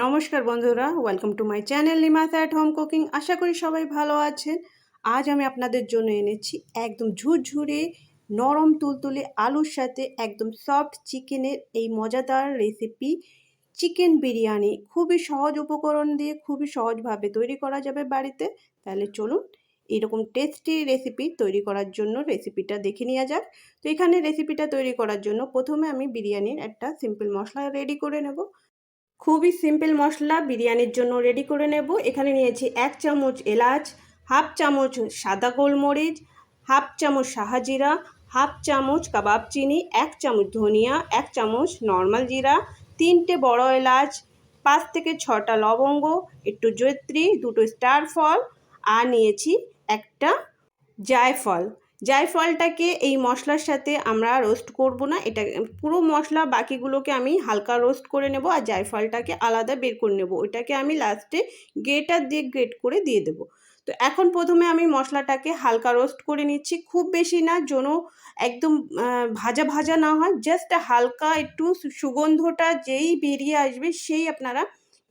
নমস্কার বন্ধুরা welcome to my channel Lima's at home cooking আশা করি সবাই ভালো আছেন। আজ আমি আপনাদের জন্য এনেছি একদম ঝুরঝুরে, নরম তুলতুলে আলুর সাথে একদম সফট চিকেনের এই মজাদার রেসিপি চিকেন বিরিয়ানি খুবই সহজ উপকরণ দিয়ে খুবই সহজভাবে তৈরি করা যাবে বাড়িতে। তাহলে চলুন এরকম টেস্টি রেসিপি তৈরি করার জন্য রেসিপিটা দেখে নেওয়া যাক। তো এখানে রেসিপিটা তৈরি করার জন্য প্রথমে আমি বিরিয়ানির একটা সিম্পল মশলা রেডি করে নেব। খুবই সিম্পল মশলা, বিরিয়ানির জন্য রেডি করে নেব। এখানে নিয়েছি এক চামচ এলাচ, হাফ চামচ সাদা গোলমরিচ, হাফ চামচ সাহাজিরা হাফ চামচ কাবাব চিনি, এক চামচ ধনিয়া, এক চামচ নর্মাল জিরা, তিনটে বড় এলাচ, পাঁচ থেকে ছটা লবঙ্গ, একটু জৈত্রী দুটো স্টার ফল, আর নিয়েছি একটা জায়ফল। জায়ফলটাকে এই মশলার সাথে আমরা রোস্ট করব না, এটা পুরো মশলা বাকিগুলোকে আমি হালকা রোস্ট করে নেব আর জায়ফলটাকে আলাদা বের করে নেব, ওইটাকে আমি লাস্টে গ্রেটার দিয়ে গ্রেট করে দিয়ে দেব। তো এখন প্রথমে আমি মশলাটাকে হালকা রোস্ট করে নিচ্ছি, খুব বেশি না, যেন একদম ভাজা ভাজা না হয় জাস্ট হালকা একটু সুগন্ধটা যেই বেরিয়ে আসবে, সেই আপনারা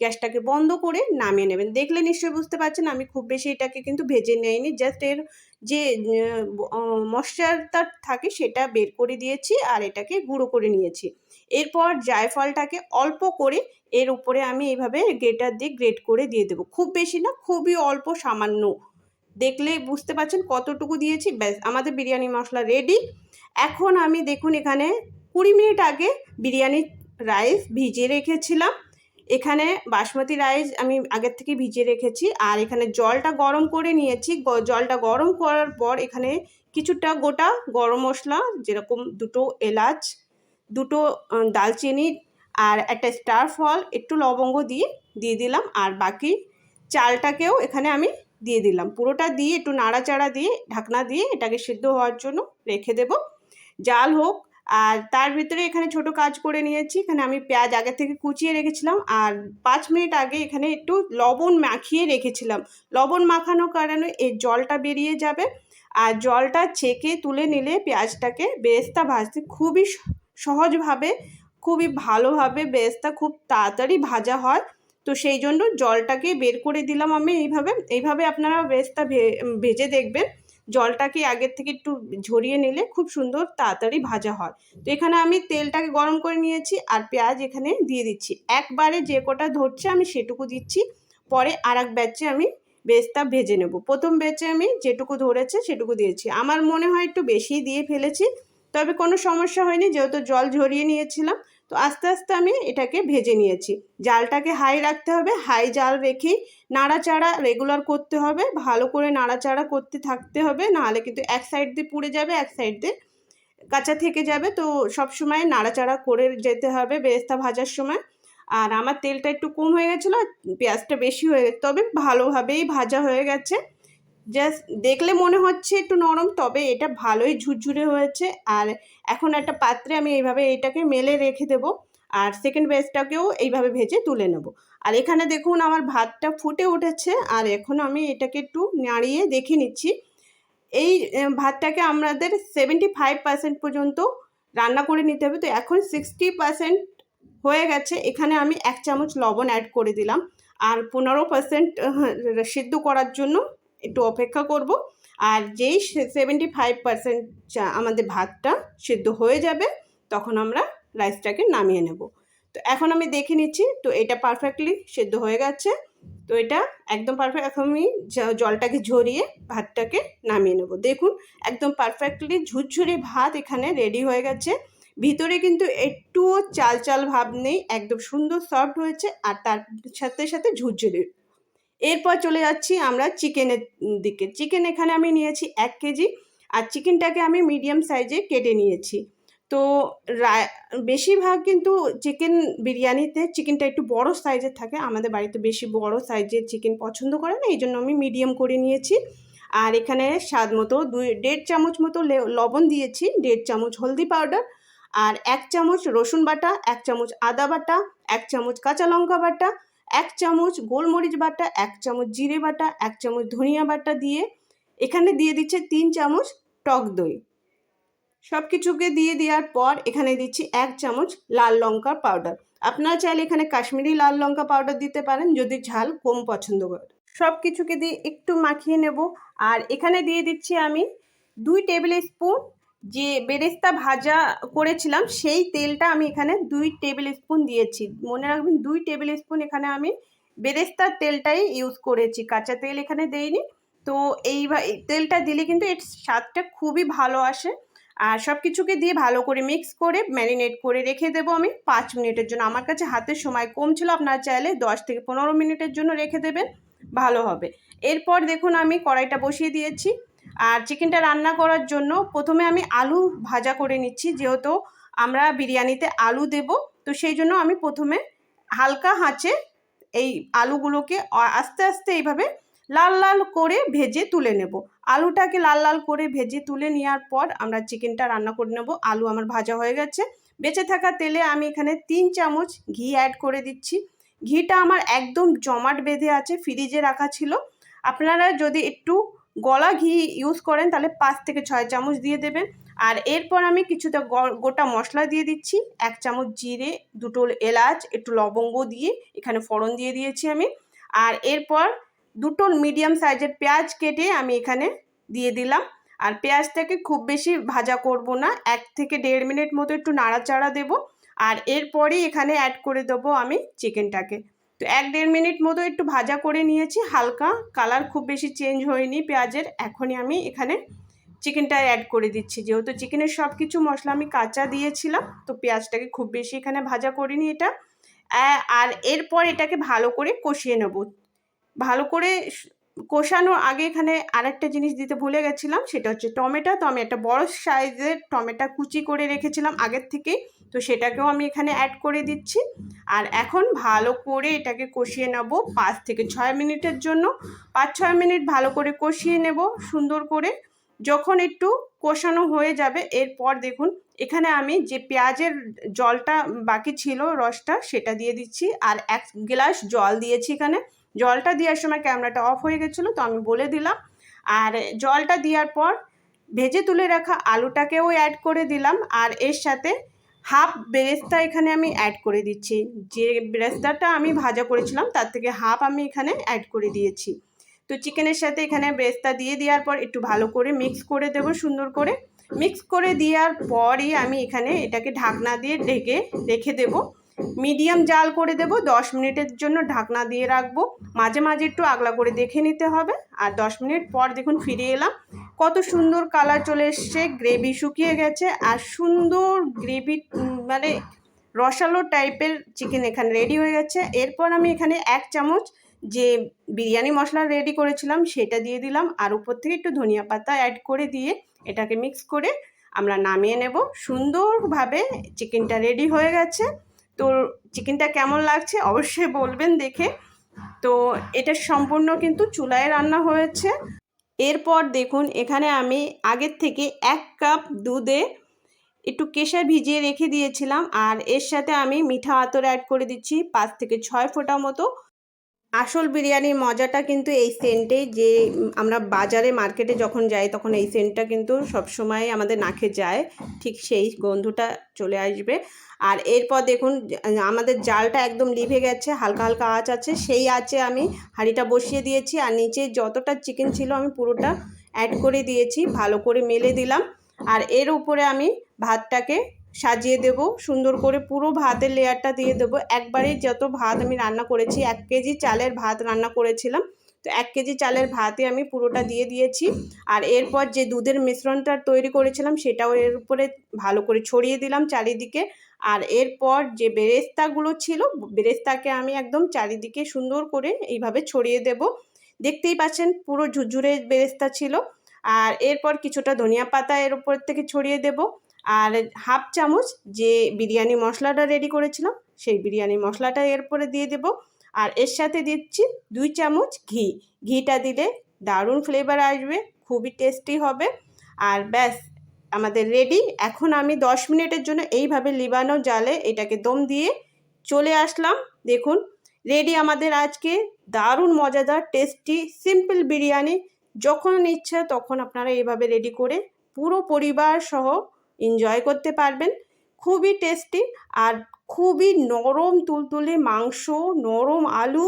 গ্যাসটাকে বন্ধ করে নামিয়ে নেবেন। দেখলে নিশ্চয়ই বুঝতে পারছেন আমি খুব বেশি এটাকে কিন্তু ভেজে নেয়নি জাস্ট এর যে মশলাটা থাকে সেটা বের করে দিয়েছি আর এটাকে গুঁড়ো করে নিয়েছি। এরপর জায়ফলটাকে অল্প করে এর উপরে আমি এইভাবে গ্রেটার দিয়ে গ্রেট করে দিয়ে দেবো। খুব বেশি না, খুবই অল্প সামান্য। দেখলে বুঝতে পারছেন কতটুকু দিয়েছি? ব্যাস, আমাদের বিরিয়ানি মশলা রেডি। এখন আমি দেখুন এখানে কুড়ি মিনিট আগে বিরিয়ানি রাইস ভিজিয়ে রেখেছিলাম। এখানে বাসমতি রাইস আমি আগের থেকে ভিজিয়ে রেখেছি, আর এখানে জলটা গরম করে নিয়েছি। জলটা গরম করার পর এখানে কিছুটা গোটা গরম মশলা, যেরকম দুটো এলাচ, দুটো দালচিনি, আর একটা স্টার ফল, একটু লবঙ্গ দিয়ে দিয়ে দিলাম। আর বাকি চালটাকেও এখানে আমি দিয়ে দিলাম। পুরোটা দিয়ে একটু নাড়াচাড়া দিয়ে, ঢাকনা দিয়ে এটাকে সিদ্ধ হওয়ার জন্য রেখে দেব। জাল হোক আর তার ভিতরে এখানে ছোট কাজ করে নিয়েছি। এখানে আমি পেঁয়াজ আগে থেকে কুচিয়ে রেখেছিলাম আর পাঁচ মিনিট আগে এখানে একটু লবণ মাখিয়ে রেখেছিলাম। লবণ মাখানোর কারণে এই জলটা বেরিয়ে যাবে আর জলটা ছেঁকে তুলে নিলে পেঁয়াজটাকে বেরেস্তা ভাজতে খুবই সহজভাবে খুবই ভালোভাবে বেরেস্তা খুব তাড়াতাড়ি ভাজা হয়। তো সেই জন্য জলটাকে বের করে দিলাম আমি এইভাবে। এইভাবে আপনারা বেরেস্তা ভেজে দেখবেন। জলটাকে আগের থেকে একটু ঝরিয়ে নিলে খুব সুন্দর তাড়াতাড়ি ভাজা হয়। তো এখানে আমি তেলটাকে গরম করে নিয়েছি আর পেঁয়াজ এখানে দিয়ে দিচ্ছি। একবারে যে কটা ধরছে আমি সেটুকু দিচ্ছি। পরে আর এক ব্যাচে আমি বেস্তা ভেজে নেব। প্রথম ব্যাচে আমি যেটুকু ধরেছে সেটুকু দিয়েছি। আমার মনে হয় একটু বেশি দিয়ে ফেলেছি। তবে কোনো সমস্যা হয়নি, যেহেতু জল ঝরিয়ে নিয়েছিলাম। তো আস্তে আস্তে আমি এটাকে ভেজে নিয়েছি। জালটাকে হাই রাখতে হবে। হাই জাল রেখেই নাড়াচাড়া রেগুলার করতে হবে। ভালো করে নাড়াচাড়া করতে থাকতে হবে। নাহলে কিন্তু এক সাইড দিয়ে পুড়ে যাবে, এক সাইড দিয়ে কাঁচা থেকে যাবে। তো সব সময় নাড়াচাড়া করে যেতে হবে বেরেস্তা ভাজার সময়। আর আমার তেলটা একটু কম হয়ে গেছিল পেঁয়াজটা বেশি হয়ে গেছে। তবে ভালোভাবেই ভাজা হয়ে গেছে। জাস্ট দেখলে মনে হচ্ছে একটু নরম, তবে এটা ভালোই ঝুরঝুরে হয়েছে। আর এখন একটা পাত্রে আমি এইভাবে এটাকে মেলে রেখে দেবো। আর সেকেন্ড বেসটাকেও এইভাবে ভেজে তুলে নেব। আর এখানে দেখুন আমার ভাতটা ফুটে উঠেছে। আর এখন আমি এটাকে একটু নাড়িয়ে দেখে নিচ্ছি। এই ভাতটাকে আমাদের সেভেন্টি ফাইভ পার্সেন্ট পর্যন্ত রান্না করে নিতে হবে। তো এখন সিক্সটি পার্সেন্ট হয়ে গেছে। এখানে আমি এক চামচ লবণ অ্যাড করে দিলাম। আর পনেরো পার্সেন্ট সিদ্ধ করার জন্য একটু অপেক্ষা করব। আর যেই সেভেন্টি ফাইভ পার্সেন্ট আমাদের ভাতটা সিদ্ধ হয়ে যাবে, তখন আমরা রাইসটাকে নামিয়ে নেব। তো এখন আমি দেখে নিচ্ছি, তো এটা পারফেক্টলি সেদ্ধ হয়ে গেছে। তো এটা একদম পারফেক্ট এখন আমি জলটাকে ঝরিয়ে ভাতটাকে নামিয়ে নেব। দেখুন, একদম পারফেক্টলি ঝুরঝুরে ভাত এখানে রেডি হয়ে গেছে। ভিতরে কিন্তু একটুও চাল চাল ভাব নেই, একদম সুন্দর সফট হয়েছে, আর তার সাথে সাথে ঝুরঝুরে এরপর চলে যাচ্ছি আমরা চিকেনের দিকে। চিকেন এখানে আমি নিয়েছি এক কেজি আর চিকেনটাকে আমি মিডিয়াম সাইজে কেটে নিয়েছি। তো বেশিরভাগ কিন্তু চিকেন বিরিয়ানিতে চিকেনটা একটু বড় সাইজের থাকে। আমাদের বাড়িতে বেশি বড় সাইজের চিকেন পছন্দ করে না এই জন্য আমি মিডিয়াম করে নিয়েছি। আর এখানে স্বাদ মতো দুই, দেড় চামচ মতো লবণ দিয়েছি, দেড় চামচ হলদি পাউডার আর এক চামচ রসুন বাটা, এক চামচ আদা বাটা, এক চামচ কাঁচা লঙ্কা বাটা এক চামচ গোলমরিচ বাটা, এক চামচ জিরে বাটা, এক চামচ ধনিয়া বাটা দিয়ে এখানে দিয়ে দিচ্ছে তিন চামচ টক দই। সব কিছুকে দিয়ে দেওয়ার পর এখানে দিচ্ছি এক চামচ লাল লঙ্কার পাউডার। আপনারা চাইলে এখানে কাশ্মীরি লাল লঙ্কা পাউডার দিতে পারেন, যদি ঝাল কম পছন্দ করেন। সব কিছুকে দিয়ে একটু মাখিয়ে নেব। আর এখানে দিয়ে দিচ্ছি আমি দুই টেবিল স্পুন যে বেরেস্তা ভাজা করেছিলাম, সেই তেলটা আমি এখানে দুই টেবিল স্পুন দিয়েছি। মনে রাখবেন, দুই টেবিল স্পুন এখানে আমি বেরেস্তার তেলটাই ইউজ করেছি। কাঁচা তেল এখানে দেইনি। তো এই তেলটা দিলে কিন্তু এর স্বাদটা খুবই ভালো আসে। আর সব কিছুকে দিয়ে ভালো করে মিক্স করে ম্যারিনেট করে রেখে দেবো আমি পাঁচ মিনিটের জন্য। আমার কাছে হাতের সময় কম ছিল, আপনারা চাইলে দশ থেকে পনেরো মিনিটের জন্য রেখে দেবেন, ভালো হবে। এরপর দেখুন আমি কড়াইটা বসিয়ে দিয়েছি। আর চিকেনটা রান্না করার জন্য প্রথমে আমি আলু ভাজা করে নিচ্ছি, যেহেতু আমরা বিরিয়ানিতে আলু দেব, তো সেই জন্য আমি প্রথমে হালকা হাঁচে এই আলুগুলোকে আস্তে আস্তে এইভাবে লাল লাল করে ভেজে তুলে নেব। আলুটাকে লাল লাল করে ভেজে তুলে নেওয়ার পর আমরা চিকেনটা রান্না করে নেব। আলু আমার ভাজা হয়ে গেছে। বেঁচে থাকা তেলে আমি এখানে তিন চামচ ঘি অ্যাড করে দিচ্ছি। ঘিটা আমার একদম জমাট বেঁধে আছে, ফ্রিজে রাখা ছিল। আপনারা যদি একটু গলা ঘি ইউজ করেন, তাহলে পাঁচ থেকে ছয় চামচ দিয়ে দেবেন। আর এরপর আমি কিছুটা গোটা মশলা দিয়ে দিচ্ছি। এক চামচ জিরে, দুটো এলাচ, একটু লবঙ্গ দিয়ে, এখানে ফোড়ন দিয়ে দিয়েছি আমি। আর এরপর দুটো মিডিয়াম সাইজের পেঁয়াজ কেটে আমি এখানে দিয়ে দিলাম। আর পেঁয়াজটাকে খুব বেশি ভাজা করব না, এক থেকে দেড় মিনিট মতো একটু নাড়াচাড়া দেব। আর এরপরেই এখানে অ্যাড করে দেবো আমি চিকেনটাকে তো এক দেড় মিনিট মতো একটু ভাজা করে নিয়েছি। হালকা কালার খুব বেশি চেঞ্জ হয়নি পেঁয়াজের। এখনই আমি এখানে চিকেনটা অ্যাড করে দিচ্ছি। যেহেতু চিকেনের সব কিছু মশলা আমি কাঁচা দিয়েছিলাম, তো পেঁয়াজটাকে খুব বেশি এখানে ভাজা করিনি এটা। আর এরপর এটাকে ভালো করে কষিয়ে নেব। ভালো করে কষানোর আগে এখানে আরেকটা জিনিস দিতে ভুলে গেছিলাম, সেটা হচ্ছে টমেটো। তো আমি একটা বড় সাইজের টমেটো কুচি করে রেখেছিলাম আগের থেকেই, তো সেটাকেও আমি এখানে অ্যাড করে দিচ্ছি। আর এখন ভালো করে এটাকে কষিয়ে নেব পাঁচ থেকে ছয় মিনিটের জন্য। পাঁচ ছয় মিনিট ভালো করে কষিয়ে নেব সুন্দর করে। যখন একটু কষানো হয়ে যাবে, এরপর দেখুন, এখানে আমি যে পেঁয়াজের জলটা বাকি ছিল রসটা, সেটা দিয়ে দিচ্ছি। আর এক গ্লাস জল দিয়েছি এখানে। জলটা দেওয়ার সময় ক্যামেরাটা অফ হয়ে গেছিল, তো আমি বলে দিলাম। আর জলটা দেওয়ার পর ভেজে তুলে রাখা আলুটাকেও অ্যাড করে দিলাম। আর এর সাথে হাফ বেরেস্তা এখানে আমি অ্যাড করে দিচ্ছি। যে বেরেস্তাটা আমি ভাজা করেছিলাম, তার থেকে হাফ আমি এখানে অ্যাড করে দিয়েছি। তো চিকেনের সাথে এখানে বেরেস্তা দিয়ে দেওয়ার পর একটু ভালো করে মিক্স করে দেব, সুন্দর করে। মিক্স করে দেওয়ার পরই আমি এখানে এটাকে ঢাকনা দিয়ে ঢেকে রেখে দেবো। মিডিয়াম জাল করে দেব, দশ মিনিটের জন্য ঢাকনা দিয়ে রাখব। মাঝে মাঝে একটু আগলা করে দেখে নিতে হবে। আর দশ মিনিট পর দেখুন ফিরে এলাম। কত সুন্দর কালার চলে এসছে, গ্রেভি শুকিয়ে গেছে। আর সুন্দর গ্রেভি মানে রসালো টাইপের চিকেন এখানে রেডি হয়ে গেছে। এরপর আমি এখানে এক চামচ যে বিরিয়ানি মশলা রেডি করেছিলাম, সেটা দিয়ে দিলাম। আর উপর থেকে একটু ধনিয়া পাতা অ্যাড করে দিয়ে এটাকে মিক্স করে আমরা নামিয়ে নেব। সুন্দরভাবে চিকেনটা রেডি হয়ে গেছে। তো চিকেনটা কেমন লাগছে অবশ্যই বলবেন দেখে। তো এটা সম্পূর্ণ কিন্তু চুলায় রান্না হয়েছে। এরপর দেখুন, এখানে আমি আগের থেকে এক কাপ দুধে একটু কেশা ভিজিয়ে রেখে দিয়েছিলাম। আর এর সাথে আমি মিঠা আতর অ্যাড করে দিচ্ছি পাঁচ থেকে ছয় ফোঁটা মতো। আসল বিরিয়ানির মজাটা কিন্তু এই সেন্টে যে, আমরা বাজারে মার্কেটে যখন যাই তখন এই সেন্টটা কিন্তু সবসময় আমাদের নাকে যায়, ঠিক সেই গন্ধটা চলে আসবে। আর এরপর দেখুন, আমাদের জালটা একদম লিভে গেছে, হালকা হালকা আঁচ আছে, সেই আঁচে আমি হাঁড়িটা বসিয়ে দিয়েছি আর নিচে যতটা চিকেন ছিল আমি পুরোটা অ্যাড করে দিয়েছি, ভালো করে মেলে দিলাম। আর এর উপরে আমি ভাতটাকে সাজিয়ে দেব, সুন্দর করে পুরো ভাতের লেয়ারটা দিয়ে দেবো। একবারে যত ভাত আমি রান্না করেছি, এক কেজি চালের ভাত রান্না করেছিলাম। তো এক কেজি চালের ভাতে আমি পুরোটা দিয়ে দিয়েছি। আর এরপর যে দুধের মিশ্রণটা তৈরি করেছিলাম, সেটাও এর উপরে ভালো করে ছড়িয়ে দিলাম চারিদিকে। আর এরপর যে বেরেস্তাগুলো ছিল, বেরেস্তাকে আমি একদম চারিদিকে সুন্দর করে এইভাবে ছড়িয়ে দেব। দেখতেই পাচ্ছেন, পুরো ঝুরঝুরে বেরেস্তা ছিল। আর এরপর কিছুটা ধনিয়া পাতা এর উপর থেকে ছড়িয়ে দেব। আর হাফ চামচ যে বিরিয়ানি মশলাটা রেডি করেছিলাম, সেই বিরিয়ানি মশলাটা এরপরে দিয়ে দেব। আর এর সাথে দিচ্ছি দুই চামচ ঘি। ঘিটা দিলে দারুণ ফ্লেভার আসবে, খুবই টেস্টি হবে। আর ব্যাস, আমাদের রেডি এখন আমি দশ মিনিটের জন্য এইভাবে লিবানো জালে এটাকে দম দিয়ে চলে আসলাম। দেখুন রেডি আমাদের আজকে। দারুণ মজাদার টেস্টি সিম্পল বিরিয়ানি। যখন ইচ্ছা তখন আপনারা এইভাবে রেডি করে পুরো পরিবার সহ এনজয় করতে পারবেন। খুবই টেস্টি আর খুবই নরম তুলতুলে মাংস, নরম আলু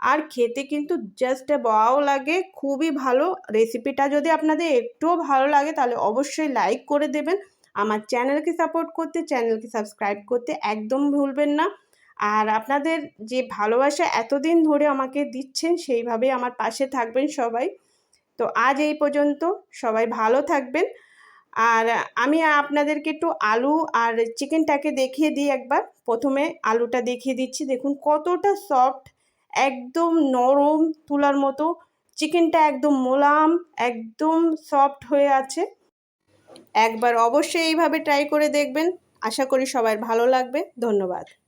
আর খেতে কিন্তু জাস্ট বাও লাগে। খুবই ভালো। রেসিপিটা যদি আপনাদের একটুও ভালো লাগে তাহলে অবশ্যই লাইক করে দেবেন। আমার চ্যানেলকে সাপোর্ট করতে চ্যানেলকে সাবস্ক্রাইব করতে একদম ভুলবেন না। আর আপনাদের যে ভালোবাসা এতদিন ধরে আমাকে দিচ্ছেন সেইভাবে আমার পাশে থাকবেন সবাই। তো আজ এই পর্যন্ত সবাই ভালো থাকবেন। আর আমি আপনাদেরকে একটু আলু আর চিকেনটাকে দেখিয়ে দিই একবার। প্রথমে আলুটা দেখিয়ে দিচ্ছি। দেখুন কতটা সফট একদম নরম তুলার মতো। চিকেনটা একদম মোলাম, একদম সফট হয়ে আছে। একবার অবশ্যই এইভাবে ট্রাই করে দেখবেন। আশা করি সবার ভালো লাগবে। ধন্যবাদ।